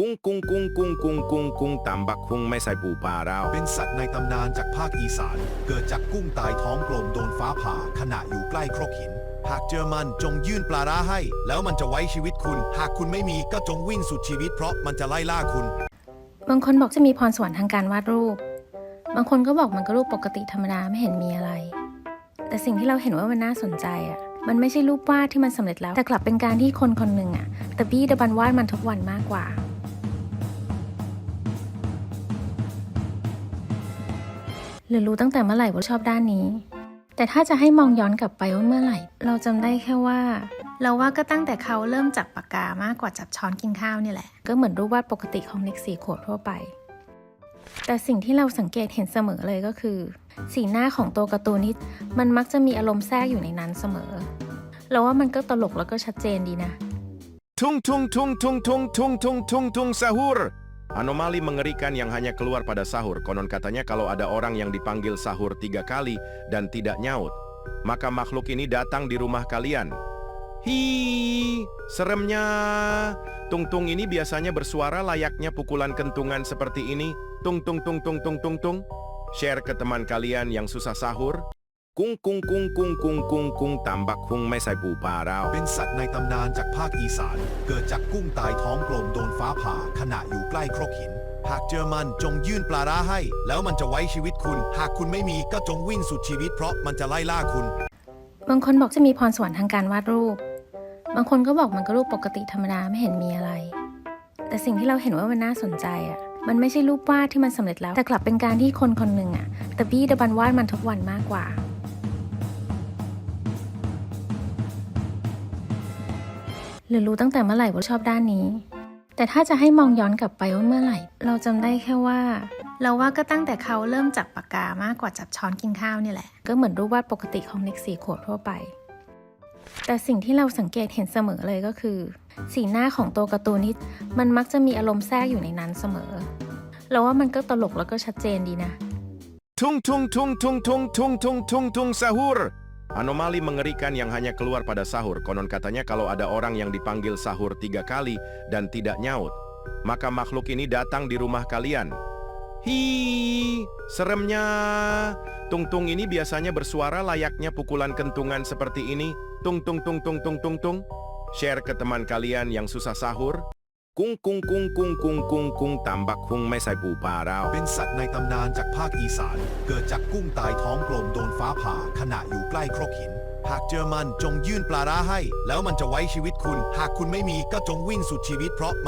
กุ้งกุ้งกุ้งกุ้งกุ้งกุ้งกุ้งตำบักคุ้งไม่ใส่ปูปลาเราเป็นสัตว์ในตำนานจากภาคอีสาน เกิดจากกุ้งตายท้องกลมโดนฟ้าผ่าขณะอยู่ใกล้ครกหิน หากเจอมันจงยื่นปลาร้าให้ แล้วมันจะไว้ชีวิตคุณ หากคุณไม่มีก็จงวิ่งสุดชีวิตเพราะมันจะไล่ล่าคุณ บางคนบอกจะมีพรสวรรค์ทางการวาดรูป บางคนก็บอกมันก็รูปปกติธรรมดาไม่เห็นมีอะไร แต่สิ่งที่เราเห็นว่ามันน่าสนใจอะ มันไม่ใช่รูปวาดที่มันสำเร็จแล้ว แต่กลับเป็นการที่คนคนหนึ่งอะตะบี้ตะบันวาดมันทุกวันมากกว่า หรือรู้ตั้งแต่เมื่อไหร่ว่าชอบด้านนี้ แต่ถ้าจะให้มองย้อนกลับไปว่าเมื่อไหร่ เราจำได้แค่ว่า เราว่าก็ตั้งแต่เขาเริ่มจับปากกามากกว่าจับช้อนกินข้าวนี่แหละ ก็เหมือนรูปวาดปกติของเด็กสี่ขวบทั่วไป แต่สิ่งที่เราสังเกตเห็นเสมอเลยก็คือ สีหน้าของตัวการ์ตูนนี่มันมักจะมีอารมณ์แทรกอยู่ในนั้นเสมอ เราว่ามันก็ตลกแล้วก็ชัดเจนดีนะ Tung tung tung tung tung tung tung tung tung sahur. Anomali mengerikan yang hanya keluar pada sahur. Konon katanya kalau ada orang yang dipanggil sahur tiga kali dan tidak nyaut, maka makhluk ini datang di rumah kalian. Hi, seremnya. Tung tung ini biasanya bersuara layaknya pukulan kentungan seperti ini. Tung tung tung tung tung tung tung. Share ke teman kalian yang susah sahur. Kung kung kung kung kung kung kung tambak kung ไม่ใส่ปูปลาเราเป็นสัตว์ในตำนานจากภาคอีสาน เกิดจากกุ้งตายท้องกลมโดนฟ้าผ่าขณะอยู่ใกล้ครกหิน หากเจอมันจงยื่นปลาร้าให้ แล้วมันจะไว้ชีวิตคุณ หากคุณไม่มีก็จงวิ่งสุดชีวิตเพราะมันจะไล่ล่าคุณ บางคนบอกจะมีพรสวรรค์ทางการวาดรูป บางคนก็บอกมันก็รูปปกติธรรมดาไม่เห็นมีอะไร แต่สิ่งที่เราเห็นว่ามันน่าสนใจอะ มันไม่ใช่รูปวาดที่มันสำเร็จแล้ว แต่กลับเป็นการที่คนคนหนึ่งอะตะบี้ตะบันวาดมันทุกวันมากกว่า หรือรู้ตั้งแต่เมื่อไหร่ว่าชอบด้านนี้ แต่ถ้าจะให้มองย้อนกลับไปว่าเมื่อไหร่ เราจำได้แค่ว่า เราว่าก็ตั้งแต่เขาเริ่มจับปากกามากกว่าจับช้อนกินข้าวนี่แหละ ก็เหมือนรูปวาดปกติของเด็กสี่ขวบทั่วไป แต่สิ่งที่เราสังเกตเห็นเสมอเลยก็คือ สีหน้าของตัวการ์ตูนนี่มันมักจะมีอารมณ์แทรกอยู่ในนั้นเสมอ เราว่ามันก็ตลกแล้วก็ชัดเจนดีนะ Tung tung tung tung tung tung tung tung tung sahur. Anomali mengerikan yang hanya keluar pada sahur. Konon katanya kalau ada orang yang dipanggil sahur tiga kali dan tidak nyaut, maka makhluk ini datang di rumah kalian. Hi, seremnya. Tung tung ini biasanya bersuara layaknya pukulan kentungan seperti ini. Tung tung tung tung tung tung tung. Share ke teman kalian yang susah sahur. กุ้งกุ้งกุ้งกุ้งกุ้งกุ้งกุ้งตำบักคุ้งไม่ใส่ปูปลาเราเป็นสัตว์ในตำนานจากภาคอีสาน เกิดจากกุ้งตายท้องกลมโดนฟ้าผ่าขณะอยู่ใกล้ครกหิน หากเจอมันจงยื่นปลาร้าให้ แล้วมันจะไว้ชีวิตคุณ หากคุณไม่มีก็จงวิ่งสุดชีวิตเพราะ